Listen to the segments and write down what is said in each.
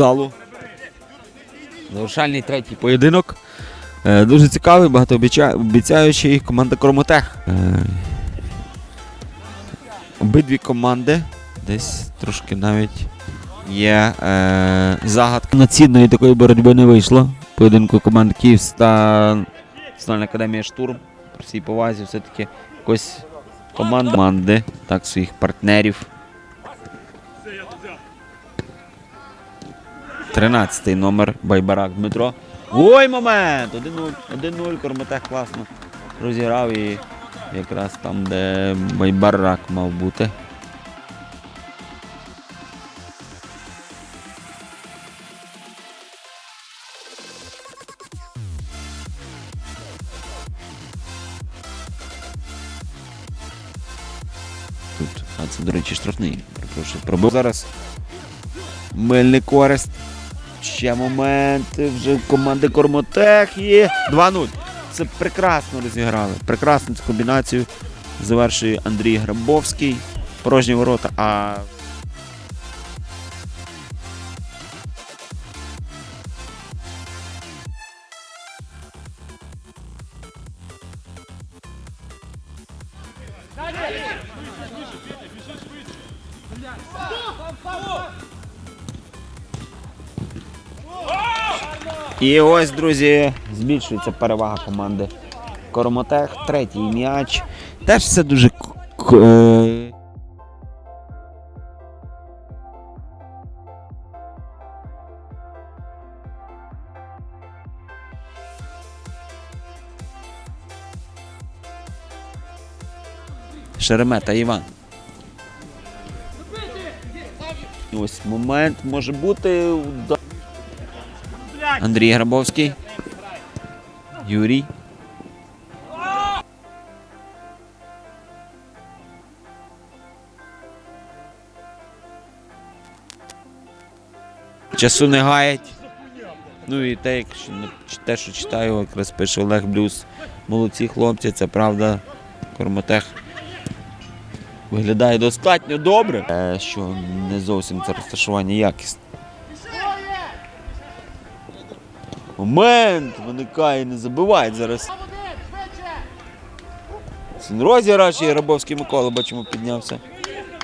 футзалу. Завершальний третій поєдинок. Е, Дуже цікавий, багатообіцяючий команда Кромотех. Е, Обидві команди десь трошки навіть є е, загадка. Націнної такої боротьби не вийшло. Поєдинку команд Київ та Національна академія Штурм. При всій повазі все-таки якось команда команди, так, своїх партнерів. 13 номер Байбарак Дмитро. Ой, момент! 1-0. 1-0. Кормотех класно розіграв і якраз там, де Байбарак мав бути. Тут, а це, до речі, штрафний. Перепрошую, пробив зараз. Мильний користь. Ще моменти вже команди Кормотех є. 2-0. Це прекрасно розіграли. Прекрасну цю комбінацію завершує Андрій Грабовський. Порожні ворота. А І ось, друзі, збільшується перевага команди Коромотех. Третій м'яч. Теж все дуже. е, Шеремета Іван. Ось момент може бути. Андрій Грабовський. Юрій. Часу не гаять. Ну і те, якщо те, що читаю, якраз пише Олег Блюз. Молодці хлопці, це правда. Кормотех виглядає достатньо добре. Е, Що не зовсім це розташування якісне. Момент виникає, не забивають зараз. Син розіграш і Рабовський Микола, бачимо, піднявся.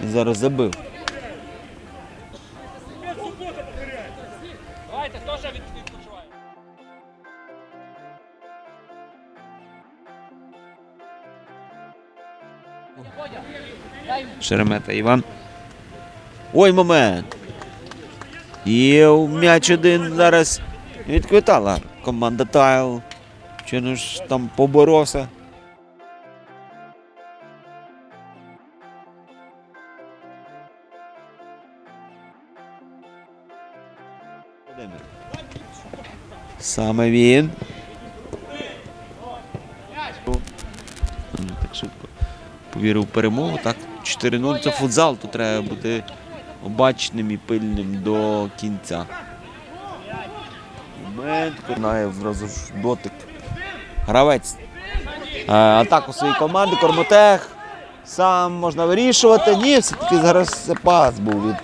І зараз забив. Шеремета Іван. Ой, момент. І м'яч один зараз відквитала команда Тайл. Чи ну ж там поборовся. Саме він. Ну, Так швидко повірив в перемогу. Так, 4-0 це футзал, тут треба бути обачним і пильним до кінця. Момент, знає зразу ж дотик. Гравець. Е, Атаку своєї команди, Кормотех. Сам можна вирішувати. Ні, все-таки зараз це пас був від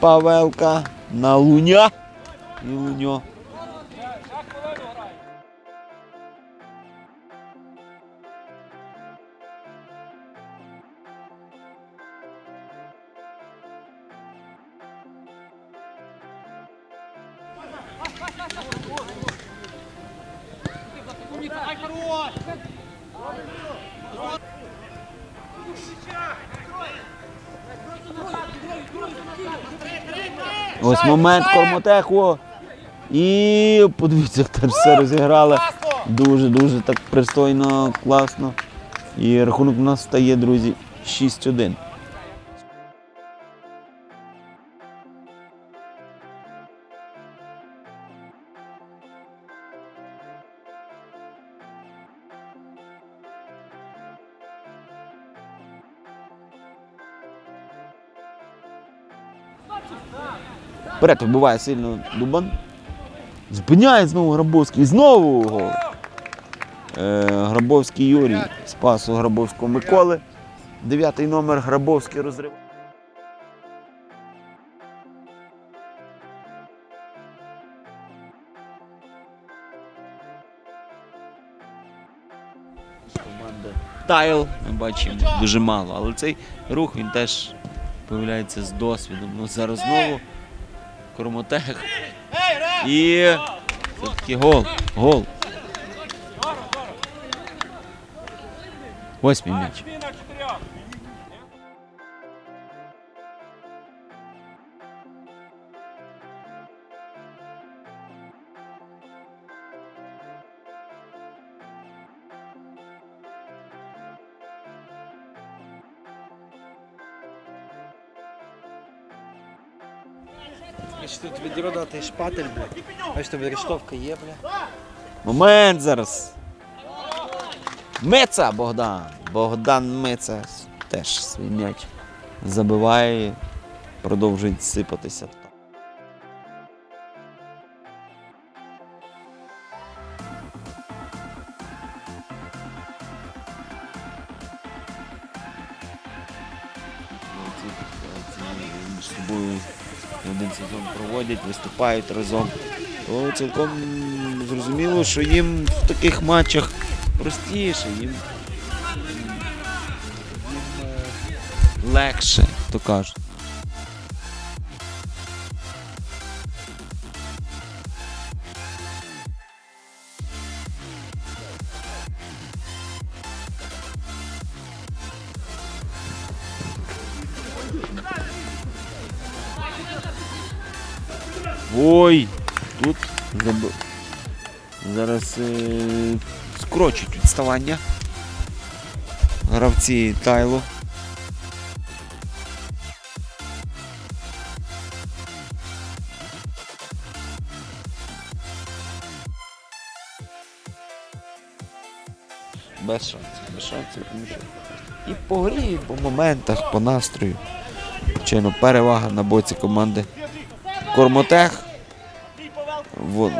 Павелка на Луня. І Луньо. Ось момент Кормотеху. І подивіться, там все розіграли. Дуже-дуже так пристойно, класно. І рахунок у нас стає, друзі, 6-1. Вперед вбиває сильно Дубан. Зупиняє знову Грабовський. Знову гол. Е, Грабовський Юрій спас у Грабовського Миколи. Дев'ятий номер Грабовський розрив. Тайл ми бачимо дуже мало, але цей рух він теж появляється з досвідом. Ну зараз знову Кормотех. І все-таки гол. Гол. Восьмий м'яч. Значить, тут відродати шпатель, бля. Бачите, відрештовка є, бля. Момент зараз. Меца Богдан. Богдан Меца теж свій м'яч забиває. і Продовжують сипатися. Між собою один сезон проводять, виступають разом. То цілком зрозуміло, що їм в таких матчах простіше, їм, їм е, легше, то кажуть. Ой, тут заб... зараз е... скорочують відставання. Гравці Тайло. Без шансів, без шансів, тому що і по грі, і по моментах, по настрою. Звичайно, перевага на боці команди Кормотех. Вот.